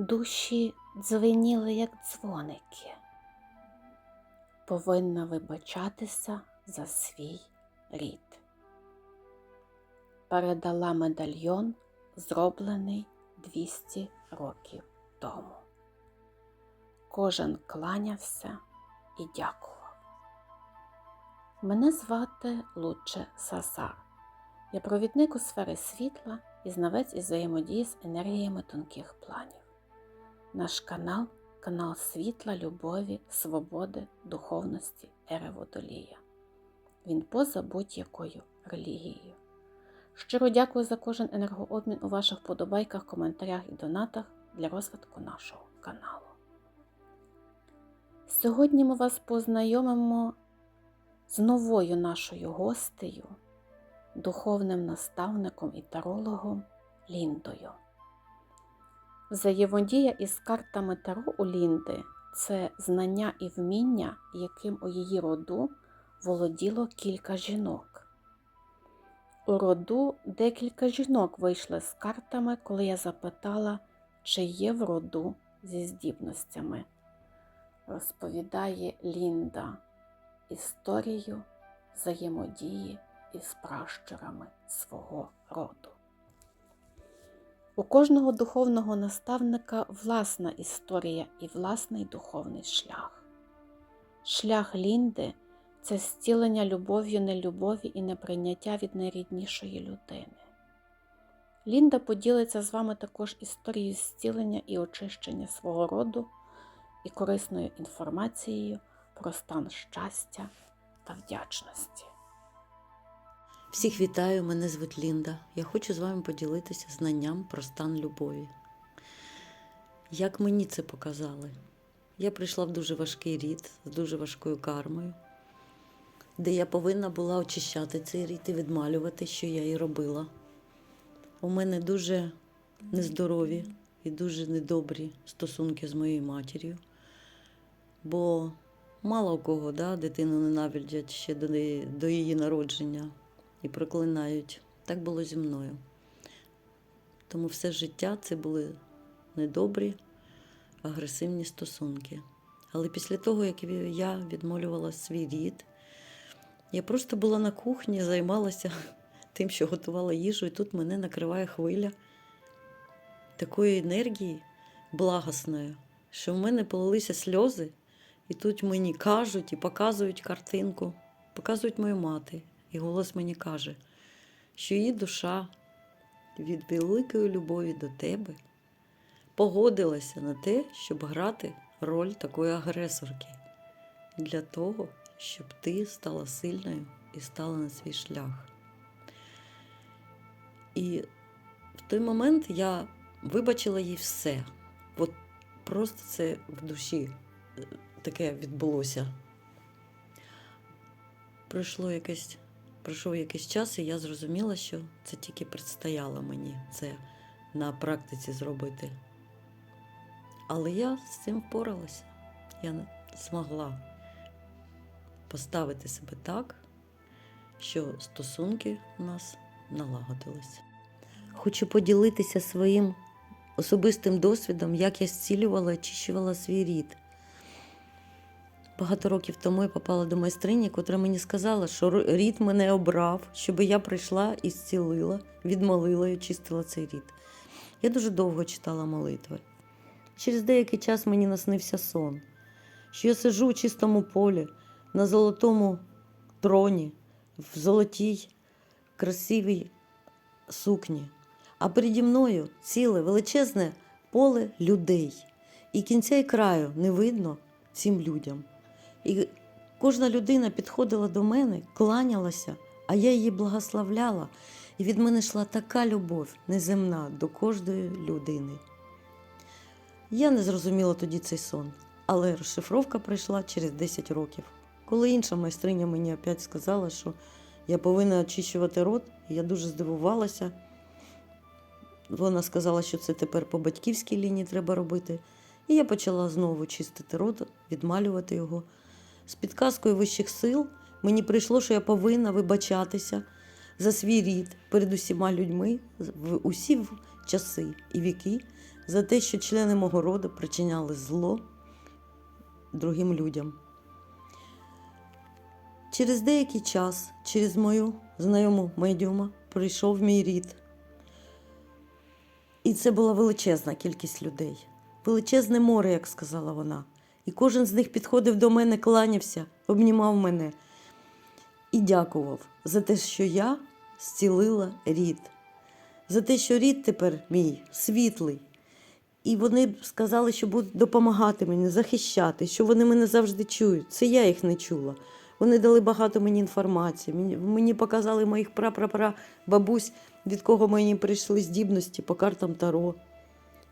Душі дзвеніли, як дзвоники. Повинна вибачатися за свій рід. Передала медальйон, зроблений 200 років тому. Кожен кланявся і дякував. Мене звати Луче Сазар. Я провідник у сфери світла і знавець із взаємодії з енергіями тонких планів. Наш канал канал світла, любові, свободи, духовності, ери Водолія. Він поза будь-якою релігією. Щиро дякую за кожен енергообмін у ваших вподобайках, коментарях і донатах для розвитку нашого каналу. Сьогодні ми вас познайомимо з новою нашою гостею, духовним наставником і тарологом Ліндою. Взаємодія із картами Таро у Лінди це знання і вміння, яким у її роду володіло кілька жінок. У роду декілька жінок вийшли з картами, коли я запитала, чи є в роду зі здібностями. Розповідає Лінда історію взаємодії із пращурами свого роду. У кожного духовного наставника власна історія і власний духовний шлях. Шлях Лінди це зцілення любов'ю нелюбові і неприйняття від найріднішої людини. Лінда поділиться з вами також історією зцілення і очищення свого роду і корисною інформацією про стан щастя та вдячності. Всіх вітаю, мене звуть Лінда. Я хочу з вами поділитися знанням про стан любові. Як мені це показали? Я прийшла в дуже важкий рід з дуже важкою кармою, де я повинна була очищати цей рід і відмалювати, що я і робила. У мене дуже нездорові і дуже недобрі стосунки з моєю матір'ю, бо мало у кого да, дитину ненавидять ще до, до її народження і проклинають. Так було зі мною. Тому все життя це були недобрі, агресивні стосунки. Але після того, як я відмолювала свій рід, я просто була на кухні, займалася тим, що готувала їжу, і тут мене накриває хвиля такої енергії благосної, що в мене полилися сльози, і тут мені кажуть і показують картинку, показують мою мати. І голос мені каже, що її душа від великої любові до тебе погодилася на те, щоб грати роль такої агресорки для того, щоб ти стала сильною і стала на свій шлях. І в той момент я вибачила їй все. От просто це в душі е, таке відбулося. Пройшло якесь, пройшов якийсь час, і я зрозуміла, що це тільки предстояло мені це на практиці зробити. Але я з цим впоралася. Я змогла поставити себе так, що стосунки у нас налагодилися. Хочу поділитися своїм особистим досвідом, як я зцілювала очищувала свій рід. Багато років тому я попала до майстрині, котра мені сказала, що рід мене обрав, щоб я прийшла і зцілила, відмолила і очистила цей рід. Я дуже довго читала молитви. Через деякий час мені наснився сон, що я сиджу у чистому полі на золотому троні, в золотій, красивій сукні, а переді мною ціле величезне поле людей. І кінця і краю не видно цим людям. І кожна людина підходила до мене, кланялася, а я її благословляла. І від мене йшла така любов неземна до кожної людини. Я не зрозуміла тоді цей сон, але розшифровка прийшла через 10 років. Коли інша майстриня мені опять сказала, що я повинна очищувати рот, я дуже здивувалася. Вона сказала, що це тепер по батьківській лінії треба робити. І я почала знову чистити рот, відмалювати його. З підказкою вищих сил мені прийшло, що я повинна вибачатися за свій рід перед усіма людьми в усі часи і віки за те, що члени мого роду причиняли зло другим людям. Через деякий час, через мою знайому медіума, прийшов мій рід. І це була величезна кількість людей, величезне море, як сказала вона. І кожен з них підходив до мене, кланявся, обнімав мене і дякував за те, що я зцілила рід, за те, що рід тепер мій світлий. І вони сказали, що будуть допомагати мені, захищати, що вони мене завжди чують. Це я їх не чула. Вони дали багато мені інформації. Мені, показали моїх прапрапра бабусь, від кого мені прийшли здібності по картам Таро.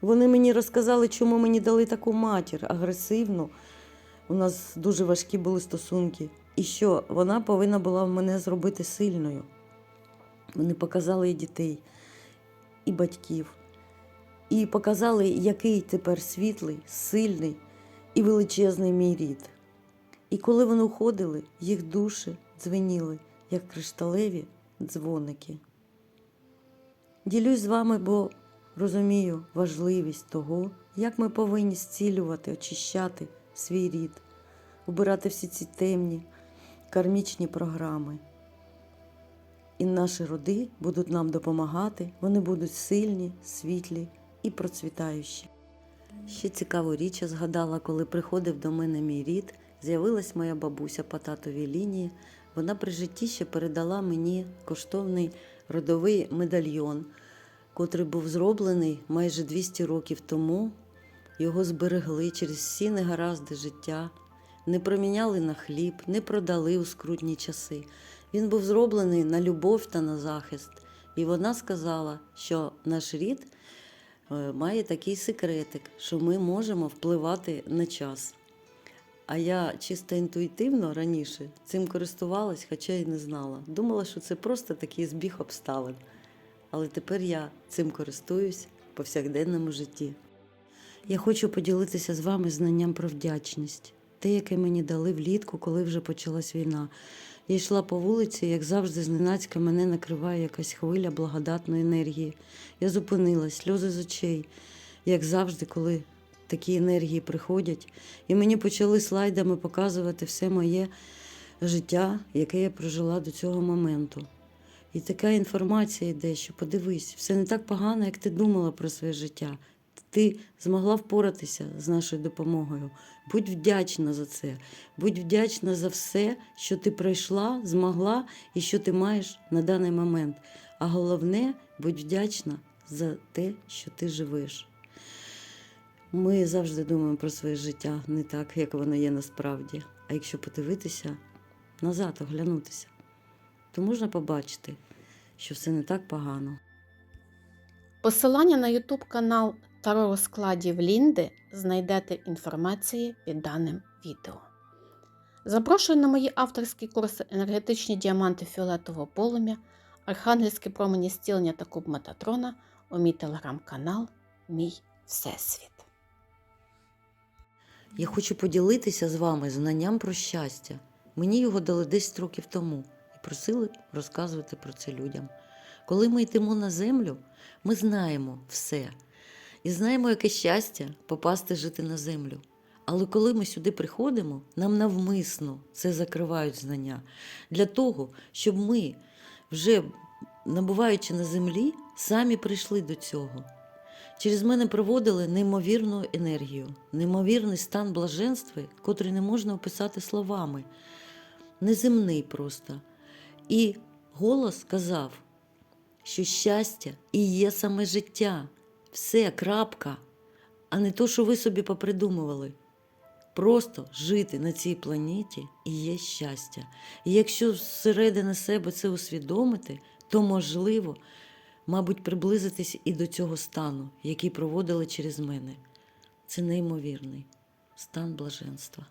Вони мені розказали, чому мені дали таку матір агресивну. У нас дуже важкі були стосунки. І що вона повинна була мене зробити сильною. Вони показали і дітей, і батьків, і показали, який тепер світлий, сильний і величезний мій рід. І коли вони уходили, їх душі дзвеніли, як кришталеві дзвоники. Ділюсь з вами, бо розумію важливість того, як ми повинні зцілювати, очищати свій рід, убирати всі ці темні кармічні програми. І наші роди будуть нам допомагати, вони будуть сильні, світлі і процвітаючі. Ще цікаву річ я згадала, коли приходив до мене мій рід, з'явилась моя бабуся по татовій лінії. Вона при житті ще передала мені коштовний родовий медальйон, котрий був зроблений майже 200 років тому. Його зберегли через всі негаразди життя, не проміняли на хліб, не продали у скрутні часи. Він був зроблений на любов та на захист. І вона сказала, що наш рід е, має такий секретик, що ми можемо впливати на час. А я чисто інтуїтивно раніше цим користувалась, хоча й не знала. Думала, що це просто такий збіг обставин. Але тепер я цим користуюсь в повсякденному житті. Я хочу поділитися з вами знанням про вдячність, те, яке мені дали влітку, коли вже почалась війна. Я йшла по вулиці, як завжди, зненацька мене накриває якась хвиля благодатної енергії. Я зупинилась, сльози з очей, як завжди, коли такі енергії приходять, і мені почали слайдами показувати все моє життя, яке я прожила до цього моменту. І така інформація йде, що подивись, все не так погано, як ти думала про своє життя. Ти змогла впоратися з нашою допомогою. Будь вдячна за це. Будь вдячна за все, що ти пройшла, змогла і що ти маєш на даний момент. А головне, будь вдячна за те, що ти живеш. Ми завжди думаємо про своє життя не так, як воно є насправді. А якщо подивитися назад, оглянутися, то можна побачити, що все не так погано. Посилання на YouTube канал Таро розкладів Лінди знайдете в інформації під даним відео. Запрошую на мої авторські курси енергетичні діаманти фіолетового полум'я, архангельські промені зцілення та куб Метатрона у мій телеграм-канал Мій Всесвіт. Я хочу поділитися з вами знанням про щастя. Мені його дали 10 років тому просили розказувати про це людям. Коли ми йдемо на землю, ми знаємо все. І знаємо, яке щастя попасти жити на землю. Але коли ми сюди приходимо, нам навмисно це закривають знання для того, щоб ми, вже набуваючи на землі, самі прийшли до цього. Через мене проводили неймовірну енергію, неймовірний стан блаженства, котрий не можна описати словами, неземний просто. І голос казав, що щастя і є саме життя, все, крапка, а не то, що ви собі попридумували. Просто жити на цій планеті і є щастя. І якщо зсередини себе це усвідомити, то можливо, мабуть, приблизитись і до цього стану, який проводили через мене. Це неймовірний стан блаженства.